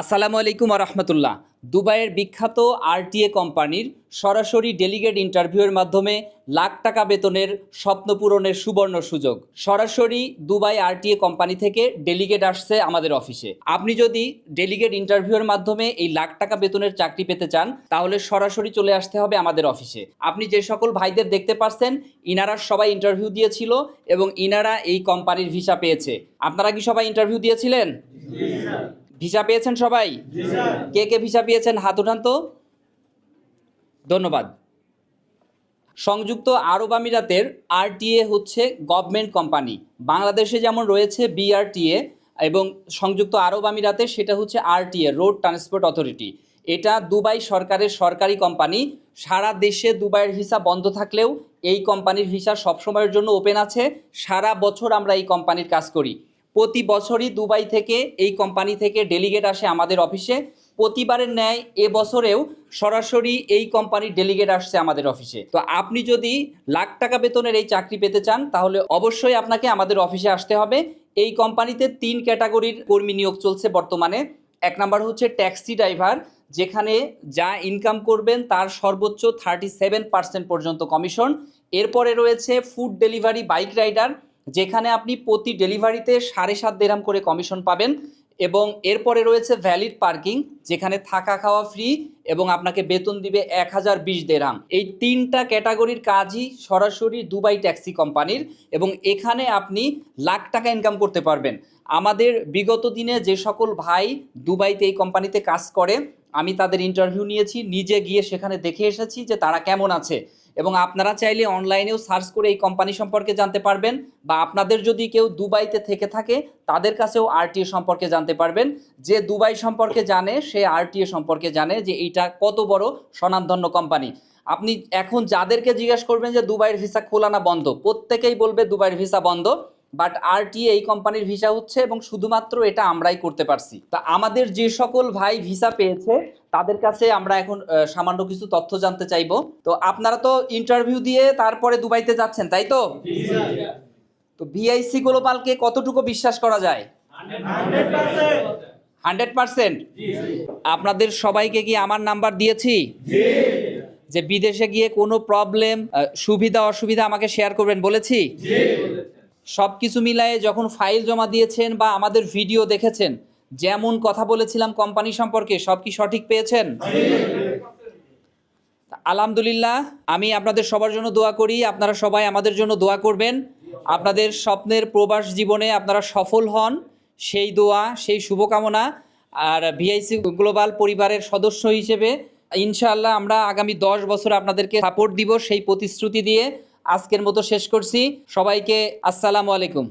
আসসালামু আলাইকুম রহমতুল্লাহ। দুবাইয়ের বিখ্যাত আরটিএ কোম্পানির সরাসরি ডেলিগেট ইন্টারভিউয়ের মাধ্যমে লাখ টাকা বেতনের স্বপ্ন পূরণের সুবর্ণ সুযোগ। সরাসরি দুবাই আরটিএ কোম্পানি থেকে ডেলিগেট আসছে আমাদের অফিসে। আপনি যদি ডেলিগেট ইন্টারভিউয়ের মাধ্যমে এই লাখ টাকা বেতনের চাকরি পেতে চান, তাহলে সরাসরি চলে আসতে হবে আমাদের অফিসে। আপনি যে সকল ভাইদের দেখতে পাচ্ছেন ইনারা সবাই ইন্টারভিউ দিয়েছিল এবং ইনারা এই কোম্পানির ভিসা পেয়েছে। আপনারা কি সবাই ইন্টারভিউ দিয়েছিলেন? ভিসা পেয়েছেন সবাই? কে কে ভিসা পেয়েছেন? হাত উঠান তো। ধন্যবাদ। সংযুক্ত আরব আমিরাতের আরটিএ হচ্ছে গভর্নমেন্ট কোম্পানি। বাংলাদেশে যেমন রয়েছে বিআরটিএ এবং সংযুক্ত আরব আমিরাতে সেটা হচ্ছে আরটিএ রোড ট্রান্সপোর্ট অথরিটি। এটা দুবাই সরকারের সরকারি কোম্পানি। সারা দেশে দুবাইয়ের ভিসা বন্ধ থাকলেও এই কোম্পানির ভিসা সবসময়ের জন্য ওপেন আছে। সারা বছর আমরা এই কোম্পানির কাজ করি। প্রতি বছরই দুবাই থেকে এই কোম্পানি থেকে ডেলিগেট আসে আমাদের অফিসে প্রতিবারের ন্যায় এবছরেও সরাসরি এই কোম্পানির ডেলিগেট আসছে আমাদের অফিসে তো আপনি যদি লাখ টাকা বেতনের এই চাকরি পেতে চান, তাহলে অবশ্যই আপনাকে আমাদের অফিসে আসতে হবে। এই কোম্পানিতে তিন ক্যাটাগরির কর্মী নিয়োগ চলছে বর্তমানে। এক নাম্বার হচ্ছে ট্যাক্সি ড্রাইভার যেখানে যা ইনকাম করবেন তার সর্বোচ্চ থার্টি সেভেন পার্সেন্ট পর্যন্ত কমিশন এরপরে রয়েছে ফুড ডেলিভারি বাইক রাইডার যেখানে আপনি প্রতি ডেলিভারিতে সাড়ে সাত দেরাম করে কমিশন পাবেন এবং এরপরে রয়েছে ভ্যালিড পার্কিং, যেখানে থাকা খাওয়া ফ্রি এবং আপনাকে বেতন দিবে এক হাজার বিশ দেরাম। এই তিনটা ক্যাটাগরির কাজই সরাসরি দুবাই ট্যাক্সি কোম্পানির এবং এখানে আপনি লাখ টাকা ইনকাম করতে পারবেন। আমাদের বিগত দিনে যে সকল ভাই দুবাইতে এই কোম্পানিতে কাজ করে আমি তাদের ইন্টারভিউ নিয়েছি, নিজে গিয়ে সেখানে দেখে এসেছি যে তারা কেমন আছে। এবং আপনারা চাইলে অনলাইনেও সার্চ করে এই কোম্পানি সম্পর্কে জানতে পারবেন বা আপনাদের যদি কেউ দুবাইতে থেকে থাকে, তাদের কাছেও আরটিএ সম্পর্কে জানতে পারবেন। যে দুবাই সম্পর্কে জানে, সে আরটিএ সম্পর্কে জানে যে এইটা কত বড় স্বনামধন্য কোম্পানি আপনি এখন যাদেরকে জিজ্ঞেস করবেন যে দুবাইয়ের ভিসা খোলা না বন্ধ, প্রত্যেকেই বলবে দুবাইয়ের ভিসা বন্ধ। বাট আরটিএ এই কোম্পানির ভিসা হচ্ছে এবং শুধুমাত্র এটা আমরাই করতে পারছি। তা আমাদের যে সকল ভাই ভিসা পেয়েছে, তাদের কাছে আমরা এখন সামান্য কিছু তথ্য জানতে চাইব। তো আপনারা তো ইন্টারভিউ দিয়ে তারপরে দুবাইতে যাচ্ছেন, তাই তো? তো ভিআইসি গ্লোবালকে কতটুকু বিশ্বাস করা যায়? Hundred percent. আপনাদের সবাইকে কি আমার নাম্বার দিয়েছি? যে বিদেশে গিয়ে কোনো প্রবলেম সুবিধা, অসুবিধা আমাকে শেয়ার করবেন, বলেছি? সব কিছু মিলায়ে যখন ফাইল জমা দিয়েছেন বা আমাদের ভিডিও দেখেছেন, যেমন কথা বলেছিলাম কোম্পানি সম্পর্কে, সব কি সঠিক পেয়েছেন? আলহামদুলিল্লাহ, আমি আপনাদের সবার জন্য দোয়া করি, আপনারা সবাই আমাদের জন্য দোয়া করবেন। আপনাদের স্বপ্নের প্রবাস জীবনে আপনারা সফল হন, সেই দোয়া, সেই শুভকামনা। আর ভিআইসি গ্লোবাল পরিবারের সদস্য হিসেবে, ইনশাআল্লাহ আমরা আগামী দশ বছর আপনাদেরকে সাপোর্ট দিব সেই প্রতিশ্রুতি দিয়ে। আজকের মতো শেষ করছি। সবাইকে আসসালামু আলাইকুম।